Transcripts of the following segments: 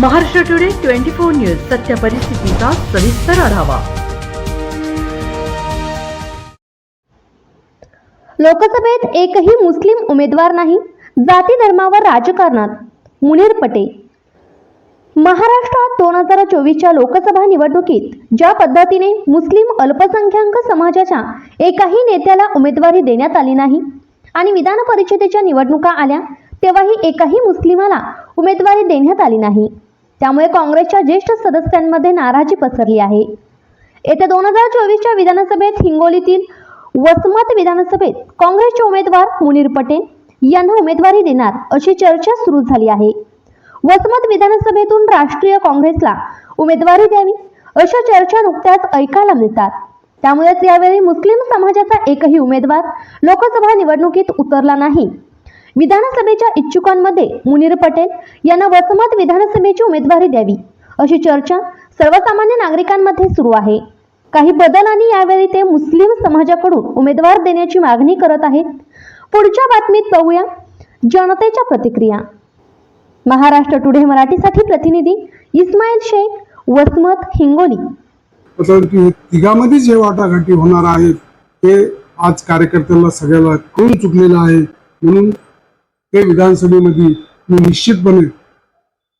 Maharashtra today twenty four news सत्य परिस्थितीचा सविस्तर आढावा. लोकसभेत एकही मुस्लिम उमेदवार नाही जाती धर्मावर राजकारणात मुनीर पटे महाराष्ट्रात दोन हजार चोवीसच्या लोकसभा निवडणुकीत ज्या पद्धतीने मुस्लिम अल्पसंख्याक समाजाच्या एकाही नेत्याला उमेदवारी देण्यात आली नाही आणि विधान परिषदेच्या निवडणुका आल्या तेव्हाही एकाही मुस्लिमाला उमेदवारी देण्यात आली नाही. त्यामुळे काँग्रेसच्या ज्येष्ठ सदस्यांमध्ये नाराजी पसरली आहे. येत्या दोन हजार चोवीसच्या विधानसभेत हिंगोलीतील वसमत विधानसभेत काँग्रेसचे उमेदवार मुनीर पटेल यांना उमेदवारी देणार अशी चर्चा सुरू झाली आहे. वसमत विधानसभेतून राष्ट्रीय काँग्रेसला उमेदवारी द्यावी अशा चर्चा नुकत्याच ऐकायला मिळतात. त्यामुळेच यावेळी मुस्लिम समाजाचा एकही उमेदवार लोकसभा निवडणुकीत उतरला नाही. विधानसभेच्या इच्छुकांमध्ये मुनीर पटेल यांना वसमत विधानसभेची उमेदवारी द्यावी अशी चर्चा सर्वसामान्य नागरिकांमध्ये सुरू आहे. काही बदलांनी यावेळी ते मुस्लिम समाजाकडून उमेदवार देण्याची मागणी करत आहेत. पुढच्या बातमीत पाहूया जनतेच्या प्रतिक्रिया. महाराष्ट्र टुडे मराठीसाठी प्रतिनिधी इस्माईल शेख वसमत हिंगोली. तिघामध्ये जे वाटाघाटी होणार आहेत ते आज कार्यकर्त्यांना सगळ्याला कळून चुकलेलं आहे. म्हणून ते विधानसभेमध्ये मी निश्चितपणे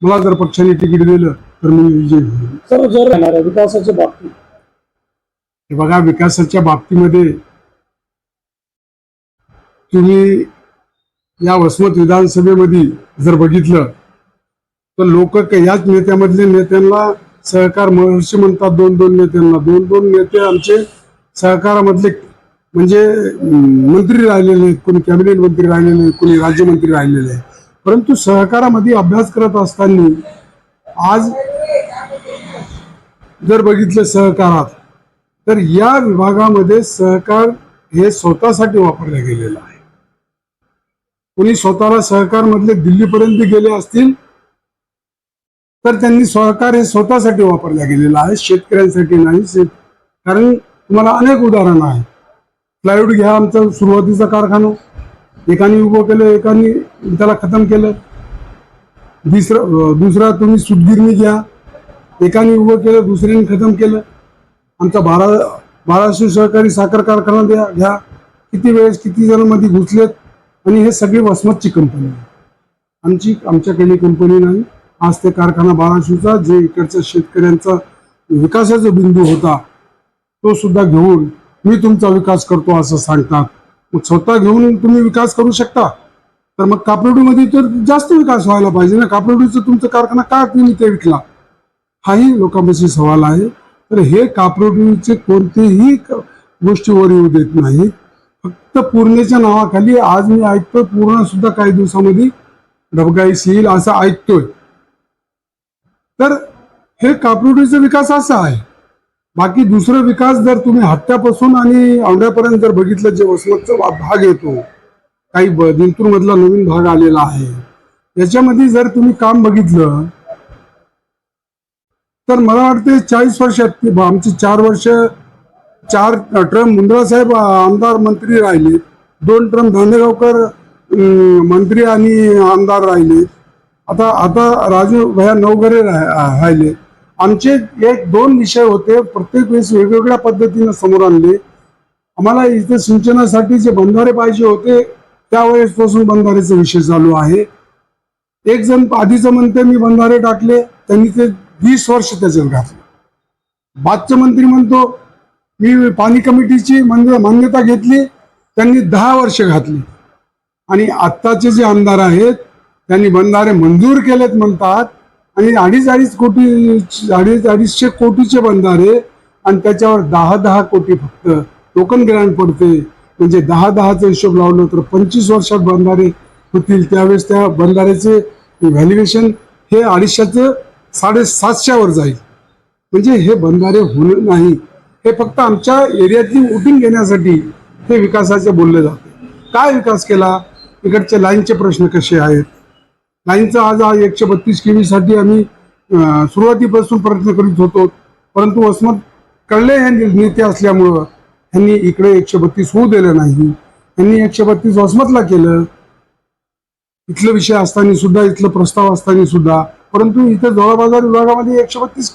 मला जर पक्षाने तिकीट दिलं तर मी विजय होईल. सर्व जर राहणार विकासाच्या बाबतीत. हे बघा विकासाच्या बाबतीमध्ये तुम्ही या वसमत विधानसभेमध्ये जर बघितलं तर लोक याच नेत्यामधले नेत्यांना सहकार महर्षी म्हणतात दोन दोन नेत्यांना दोन दोन नेते आमचे सहकारामधले म्हणजे मंत्री राहिलेले आहेत कोणी कॅबिनेट मंत्री राहिलेले आहेत कोणी राज्यमंत्री राहिलेले आहेत. परंतु सहकारामध्ये अभ्यास करत असताना आज जर बघितलं सहकारात तर या विभागामध्ये सहकार हे स्वतःसाठी वापरलं गेलेलं आहे. कोणी स्वतःला सहकार मधले दिल्लीपर्यंत गेले असतील तर त्यांनी सहकार हे स्वतःसाठी वापरलं गेलेलं आहे. शेतकऱ्यांसाठी नाही शेत कारण तुम्हाला अनेक उदाहरणं आहेत. प्लायवूड घ्या आमचा सुरुवातीचा कारखाना. एकाने उभं केलं एकाने त्याला खतम केलं. दुसरं दुसरा तुम्ही सुदगिरणी घ्या. एकाने उभं केलं दुसऱ्याने खतम केलं. आमचा बारा बाराशे सहकारी साखर कारखाना द्या घ्या. किती वेळेस किती जणमध्ये घुसलेत आणि हे सगळी वसमतची कंपनी आहे. आमची आमच्याकडे कंपनी नाही. आज ते कारखाना बाराशेचा जे इकडच्या शेतकऱ्यांचा विकासाचा बिंदू होता तो सुद्धा घेऊन मी तुमचा विकास करतो असं सांगतात. मग स्वतः घेऊन तुम्ही विकास करू शकता. तर मग कापरोडीमध्ये तर जास्त विकास व्हायला पाहिजे ना. कापरोडीचं तुमचा कारखाना का तुम्ही ते विकला? हाही लोकांपाशी सवाल आहे. तर हे कापरोडीचे कोणतेही गोष्टीवर येऊ देत नाही फक्त पूर्णेच्या नावाखाली आज मी ऐकतोय पूर्ण सुद्धा काही दिवसामध्ये डबगाईस येईल असं ऐकतोय. तर हे कापरोडीचा विकास असा आहे. बाकी दुसरा विकास जर तुम्ही हत्यापासून आणि औंढ्यापर्यंत जर बघितलं जे वसमतचा भाग येतो काही जिंतूर मधला नवीन भाग आलेला आहे याच्यामध्ये जर तुम्ही काम बघितलं तर मला वाटते चाळीस वर्षात ते आमचे चार वर्ष चार ट्रम मुंद्रा साहेब आमदार मंत्री राहिले दोन ट्रम धांडेगावकर मंत्री आणि आमदार राहिले. आता आता राजू भया नवघरे राह- राहिले. आमचे एक दोन विषय होते. प्रत्येक वेळेस वेगवेगळ्या पद्धतीने समोर आणले. आम्हाला इथे सिंचनासाठी जे बंधारे पाहिजे होते त्यावेळेसपासून बंधारेचा विषय चालू आहे. एक जण आधीचं म्हणते मी बंधारे टाकले. त्यांनी ते वीस वर्ष त्याच्यात घातलं. बादचं मंत्री म्हणतो मी पाणी कमिटीची मान्यता घेतली. त्यांनी दहा वर्ष घातली. आणि आत्ताचे जे आमदार आहेत त्यांनी बंधारे मंजूर केलेत म्हणतात. आणि अडीच अडीच कोटी अडीच अडीचशे कोटीचे बंधारे आणि त्याच्यावर दहा दहा कोटी फक्त टोकन ग्रँड पडते. म्हणजे दहा दहाचा हिशोब लावलं तर पंचवीस वर्षात बंधारे होतील. त्यावेळेस त्या बंधाऱ्याचे व्हॅल्युएशन हे अडीचशेचं साडेसातशेवर जाईल. म्हणजे हे बंधारे होणार नाही. हे फक्त आमच्या एरियातली वोटिंग घेण्यासाठी हे विकासाचे बोलले जाते. काय विकास केला? इकडचे लाईनचे प्रश्न कसे आहेत? लाईनचा आज एकशे बत्तीस केवी साठी आम्ही सुरुवातीपासून प्रयत्न करीत होतो. परंतु वसमत कळले हे नेते असल्यामुळं यांनी इकडे एकशे बत्तीस होऊ दिलं नाही. यांनी एकशे बत्तीस वसमतला केलं. इथलं विषय असताना सुद्धा इथलं प्रस्ताव असताना सुद्धा. परंतु इथं जोळा बाजार विभागामध्ये एकशे बत्तीस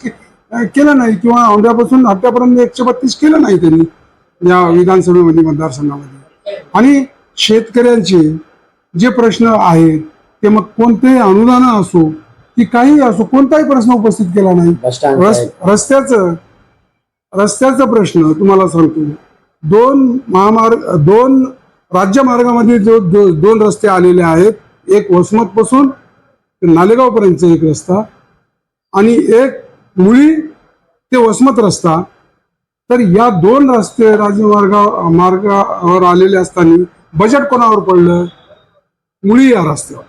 केलं नाही किंवा औंढ्यापासून हट्ट्यापर्यंत एकशे बत्तीस केलं नाही त्यांनी या विधानसभेमध्ये मतदारसंघामध्ये. आणि शेतकऱ्यांचे जे प्रश्न आहेत ते मग कोणतेही अनुदान असो की काही असो कोणताही प्रश्न उपस्थित केला नाही. बस स्टँड रस रस्त्याचं रस्त्याचा प्रश्न तुम्हाला सांगतो. दोन महामार्ग दोन राज्यमार्गामध्ये जो जो- दोन रस्ते आलेले आहेत. एक वसमत पासून नालेगाव पर्यंतचा एक रस्ता आणि एक मुळी ते वसमत रस्ता. तर या दोन रस्ते राज्यमार्गा मार्गावर आलेले असताना बजेट कोणावर पडलं? मुळी या रस्त्यावर.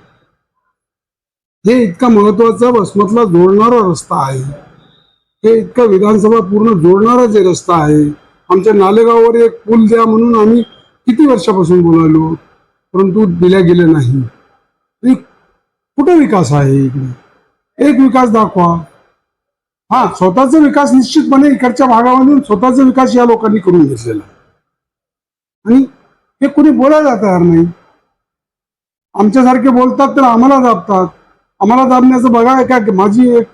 हे इतका महत्त्वाचा वसमतला जोडणारा रस्ता आहे. हे इतकं विधानसभा पूर्ण जोडणारा जे रस्ता आहे आमच्या नालेगाववर एक पूल द्या म्हणून आम्ही किती वर्षापासून बोलालो परंतु दिल्या गेले नाही. कुठं कुठे विकास आहे इकडे? एक विकास दाखवा. हा स्वतःचा विकास निश्चितपणे इकडच्या भागामधून स्वतःचा विकास या लोकांनी करून घेतलेला आणि हे कुणी बोलायला तयार नाही. आमच्यासारखे बोलतात तर आम्हाला दाबतात. आम्हाला दाबण्याचं बघा का माझी एक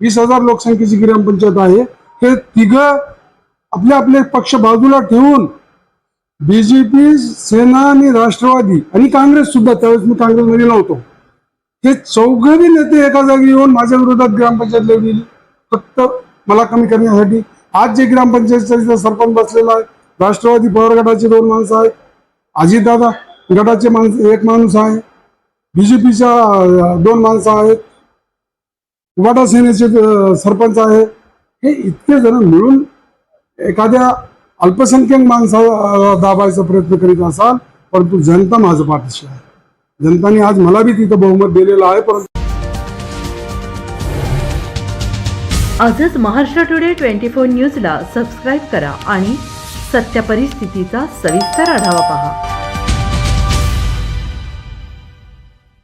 वीस हजार लोकसंख्येची ग्रामपंचायत आहे. हे तिघ आपले आपले पक्ष बाजूला ठेवून बीजेपी सेना आणि राष्ट्रवादी आणि काँग्रेस सुद्धा त्यावेळेस मी काँग्रेसमध्ये नव्हतो. हे चौघही नेते एका जागी येऊन माझ्या विरोधात ग्रामपंचायत लढली. फक्त मला कमी करण्यासाठी. आज जे ग्रामपंचायतचा सरपंच बसलेला आहे राष्ट्रवादी पवार गटाचे दोन माणसं आहेत. अजितदादा गटाचे माणसं एक माणूस आहे. बीजेपीच्या दोन माणसं आहेत. वाटा सेनेचे सरपंच आहे हे इतके जण मिळून एखाद्या अल्पसंख्याक माणसा दाबायचा प्रयत्न करीत असाल परंतु जनता माझं पाठीशी आहे. जनताने आज मला बी तिथं बहुमत दिलेलं आहे परंतु आजच महाराष्ट्र टुडे ट्वेंटी फोर न्यूजला सबस्क्राईब करा आणि सत्य परिस्थितीचा सविस्तर आढावा पहा.